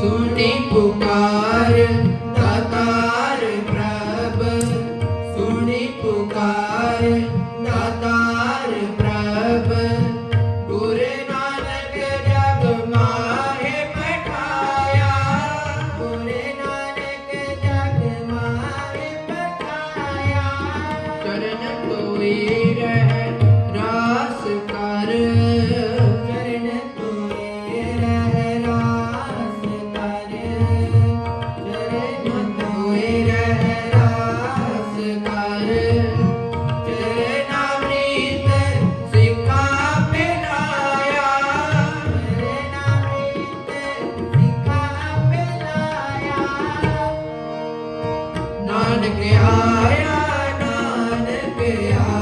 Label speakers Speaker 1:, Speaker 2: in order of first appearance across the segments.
Speaker 1: सुनी पुकार ਨਾਨਕ ਆਇਆ ਨਾਨਕ ਆਇਆ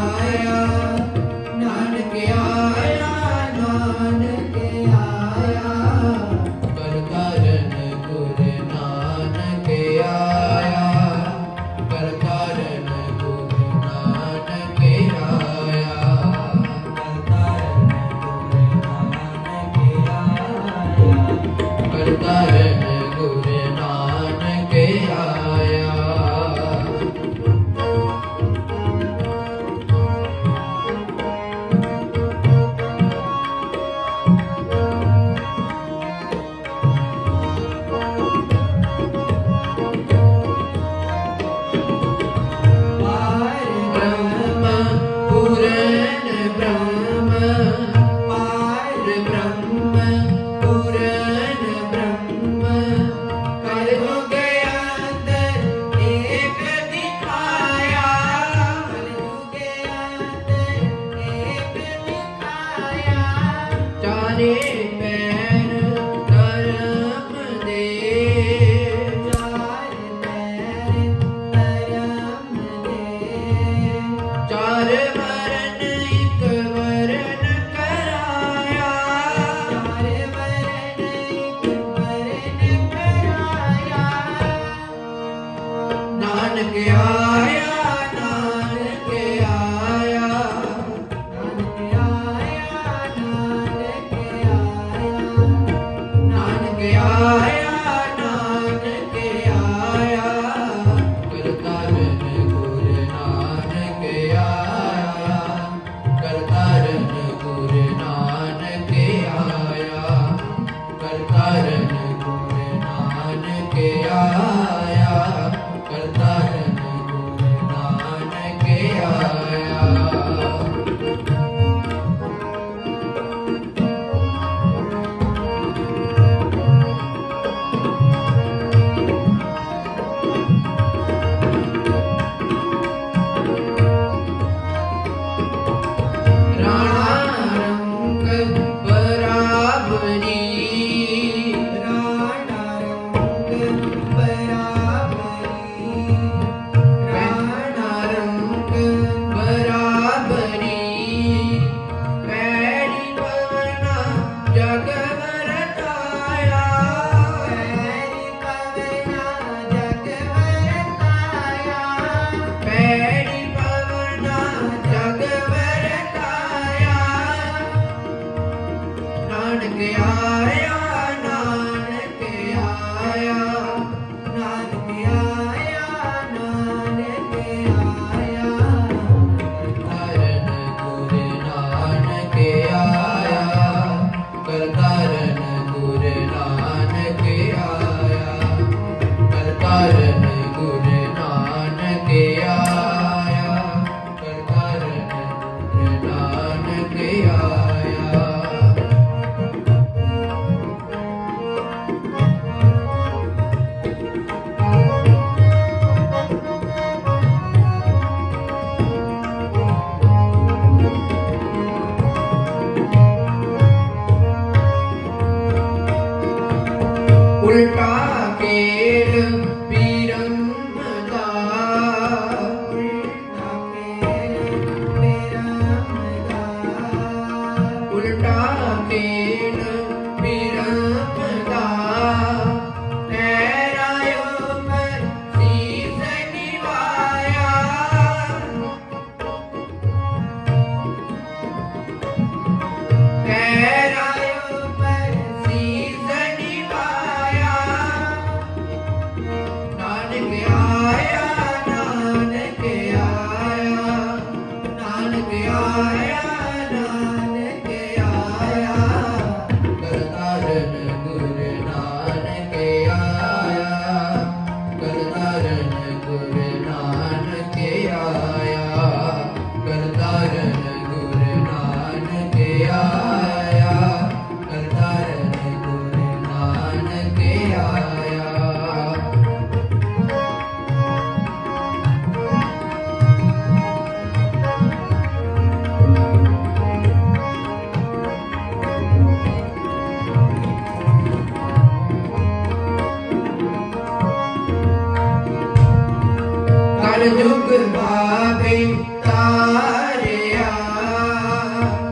Speaker 1: ਕਲਯੁਗ ਬਾਬੇ ਤਾਰਿਆ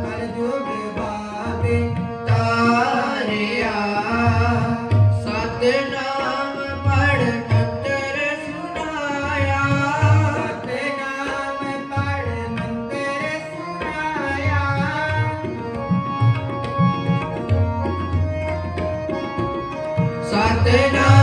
Speaker 2: ਕਲਯੁਗ ਬਾਬੇ
Speaker 1: ਤਾਰਿਆ ਸਤਨਾਮ ਪੜ ਮੰਤਰ ਸੁਨਾਇਆ
Speaker 2: ਸਤਨਾਮ ਪੜ ਮੰਤਰ ਸੁਨਾਇਆ
Speaker 1: ਸਤਨਾਮ